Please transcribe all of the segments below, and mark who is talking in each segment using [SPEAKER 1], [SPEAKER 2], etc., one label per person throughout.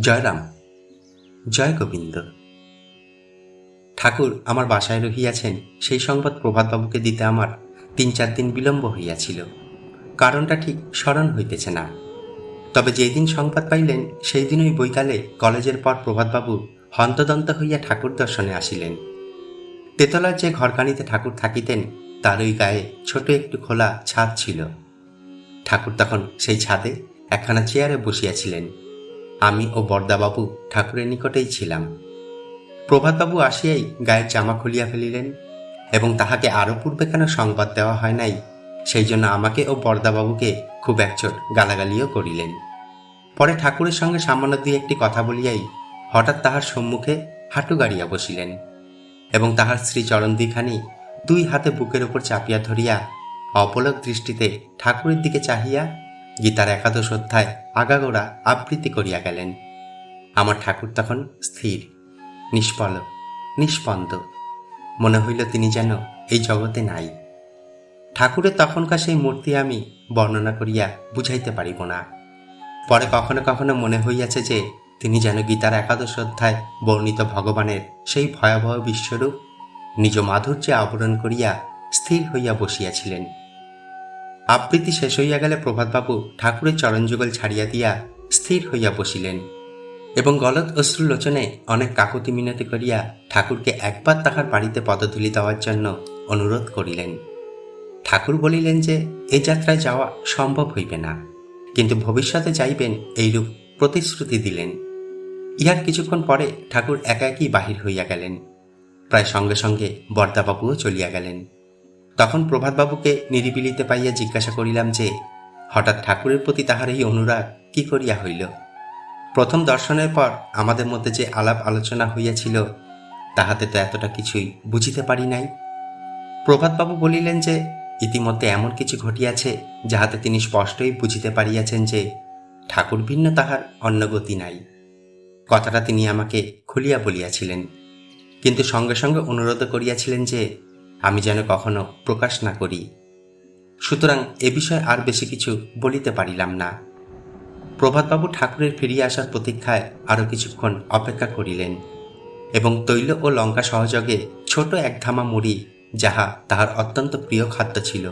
[SPEAKER 1] জয়রাম, জয় গোবিন্দ। ঠাকুর আমার বাসায় রহিয়াছেন, সেই সংবাদ প্রভাতবাবুকে দিতে আমার তিন চার দিন বিলম্ব হইয়াছিল। কারণটা ঠিক স্মরণ হইতেছে না। তবে যেদিন সংবাদ পাইলেন, সেই দিনই বৈকালে কলেজের পর প্রভাতবাবু হন্তদন্ত হইয়া ঠাকুর দর্শনে আসিলেন। তেতলার যে ঘরখানিতে ঠাকুর থাকিতেন, তার ওই গায়ে ছোট একটু খোলা ছাদ ছিল। ঠাকুর তখন সেই ছাদে একখানা চেয়ারে বসিয়াছিলেন। আমি ও বরদাবাবু ঠাকুরের নিকটেই ছিলাম। প্রভাতবাবু আসিয়াই গায়ের জামা খুলিয়া ফেলিলেন এবং তাহাকে আরও পূর্বে কেন সংবাদ দেওয়া হয় নাই, সেই জন্য আমাকে ও বরদাবাবুকে খুব একচোট গালাগালিও করিলেন। পরে ঠাকুরের সঙ্গে সামান্য দুই একটি কথা বলিয়াই হঠাৎ তাহার সম্মুখে হাঁটু গাড়িয়া বসিলেন এবং তাহার স্ত্রী চরণ দুইখানি দুই হাতে বুকের উপর চাপিয়া ধরিয়া অপলক দৃষ্টিতে ঠাকুরের দিকে চাহিয়া গীতার একাদশ অধ্যায় আগাগোড়া আবৃত্তি করিয়া গেলেন। আমার ঠাকুর তখন স্থির নিষ্পল নিষ্পন্দ। মনে হইল তিনি যেন এই জগতে নাই। ঠাকুরের তখনকার সেই মূর্তি আমি বর্ণনা করিয়া বুঝাইতে পারিব না। পরে কখনো কখনো মনে হইয়াছে যে, তিনি যেন গীতার একাদশ অধ্যায় বর্ণিত ভগবানের সেই ভয়াবহ বিশ্বরূপ, নিজ মাধুর্যে আবরণ করিয়া স্থির হইয়া বসিয়াছিলেন। আবৃত্তি শেষ হইয়া গেলে প্রভাতবাবু ঠাকুরের চরণযুগল ছাড়িয়া দিয়া স্থির হইয়া বসিলেন এবং গলত অশ্রুলোচনে অনেক কাকতি মিনতি করিয়া ঠাকুরকে একবার তাহার বাড়িতে পদধূলি দেওয়ার জন্য অনুরোধ করিলেন। ঠাকুর বলিলেন যে, এ যাত্রায় যাওয়া সম্ভব হইবে না। কিন্তু ভবিষ্যতে যাইবেন এইরূপ প্রতিশ্রুতি দিলেন। ইহার কিছুক্ষণ পরে ঠাকুর একা একই বাহির হইয়া গেলেন। প্রায় সঙ্গে সঙ্গে বর্দাবাবুও চলিয়া গেলেন। তখন প্রভাতবাবুকে নিরিবিলিতে পাইয়া জিজ্ঞাসা করিলাম যে, হঠাৎ ঠাকুরের প্রতি তাহার এই অনুরাগ কি করিয়া হইল? প্রথম দর্শনের পর আমাদের মধ্যে যে আলাপ আলোচনা হইয়াছিল, তাহাতে তো এতটা কিছুই বুঝিতে পারি নাই। প্রভাতবাবু বলিলেন যে, ইতিমধ্যে এমন কিছু ঘটিয়াছে যাহাতে তিনি স্পষ্টই বুঝিতে পারিয়াছেন যে, ঠাকুর ভিন্ন তাহার অন্য গতি নাই। কথাটা তিনি আমাকে খুলিয়া বলিয়াছিলেন, কিন্তু সঙ্গে সঙ্গে অনুরোধ করিয়াছিলেন যে আমি যেন কখনো প্রকাশ না করি। সুতরাং এ বিষয়ে আর বেশি কিছু বলিতে পারিলাম না। প্রভাতবাবু ঠাকুরের ফিরিয়া আসার প্রতীক্ষায় আরও কিছুক্ষণ অপেক্ষা করিলেন এবং তৈল ও লঙ্কা সহযোগে ছোট এক ধামা মুড়ি, যাহা তাহার অত্যন্ত প্রিয় খাদ্য ছিল,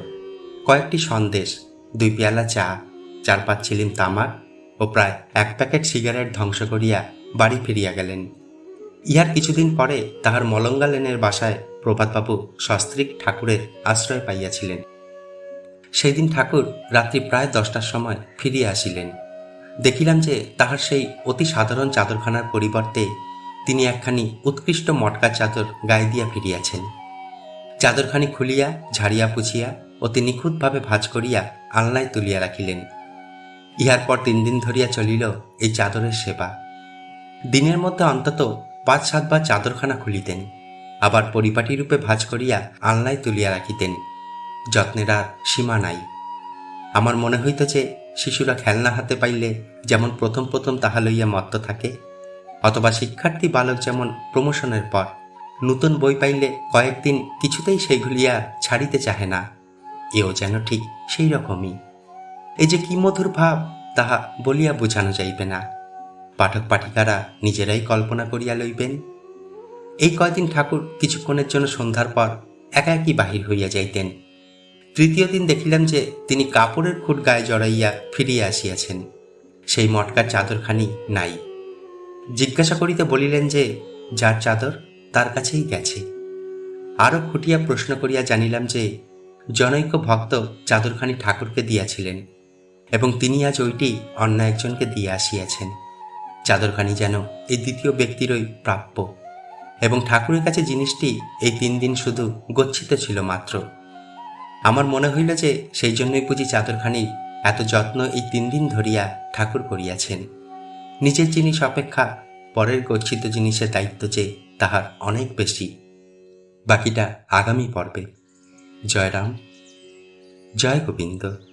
[SPEAKER 1] কয়েকটি সন্দেশ, দুই পেয়ালা চা, চার পাঁচ চিলিম তামাক ও প্রায় এক প্যাকেট সিগারেট ধ্বংস করিয়া বাড়ি ফিরিয়া গেলেন। ইহার কিছুদিন পরে তাহার মলঙ্গা লেনের বাসায় প্রভাতবাবু সস্ত্রীক ঠাকুরের আশ্রয় পাইয়াছিলেন। সেই দিন ঠাকুর রাত্রি প্রায় দশটার সময় ফিরিয়া আসিলেন। দেখিলাম যে তাহার সেই অতি সাধারণ চাদরখানার পরিবর্তে তিনি একখানি উৎকৃষ্ট মটকা চাদর গায়ে দিয়া ফিরিয়াছেন। চাদরখানি খুলিয়া, ঝাড়িয়া পুছিয়া অতি নিখুঁতভাবে ভাঁজ করিয়া আলনায় তুলিয়া রাখিলেন। ইহার পর তিন দিন ধরিয়া চলিল এই চাদরের সেবা। দিনের মধ্যে অন্তত পাঁচ সাতবার চাদরখানা খুলিতেন। আবার পরিপাটি রূপে ভাঁজ করিয়া আলনায় তুলিয়া রাখিতেন। যত্নের আর সীমা নাই। আমার মনে হইত যে শিশুরা খেলনা হাতে পাইলে যেমন প্রথম প্রথম তাহা লইয়া মত্ত থাকে, অথবা শিক্ষার্থী বালক যেমন প্রমোশনের পর। নূতন বই পাইলে কয়েকদিন কিছুতেই সেগুলিয়া ছাড়িতে চাহে না। এও যেন ঠিক সেই রকমই। এই যে কি মধুর ভাব, তাহা বলিয়া বোঝানো যাইবে না। পাঠক পাঠিকারা নিজেরাই কল্পনা করিয়া লইবেন এই কয়দিন ঠাকুর কিছুক্ষণের জন্য সন্ধ্যার পর একা একই বাহির হইয়া যাইতেন। তৃতীয় দিন দেখিলাম যে তিনি কাপড়ের খুঁট গায়ে জড়াইয়া ফিরিয়া আসিয়াছেন। সেই মটকার চাদরখানি নাই। জিজ্ঞাসা করিতে বলিলেন যে, যার চাদর তার কাছেই গেছে। আরও খুটিয়া প্রশ্ন করিয়া জানিলাম যে, জনৈক ভক্ত চাদরখানি ঠাকুরকে দিয়াছিলেন এবং তিনি আজ ওইটি অন্য একজনকে দিয়ে আসিয়াছেন। চাদরখানি যেন এই দ্বিতীয় ব্যক্তিরই প্রাপ্য। এবং ঠাকুরের কাছে জিনিসটি এই তিন দিন শুধু গচ্ছিত ছিল মাত্র। আমার মনে হইল যে সেই জন্যই বুঝি চাদরখানি এত যত্ন এই তিন দিন ধরিয়া ঠাকুর করিয়াছেন। নিজের জিনিস অপেক্ষা পরের গচ্ছিত জিনিসের দায়িত্ব যে তাহার অনেক বেশি। বাকিটা আগামী পর্বে। জয়রাম। জয় গোবিন্দ।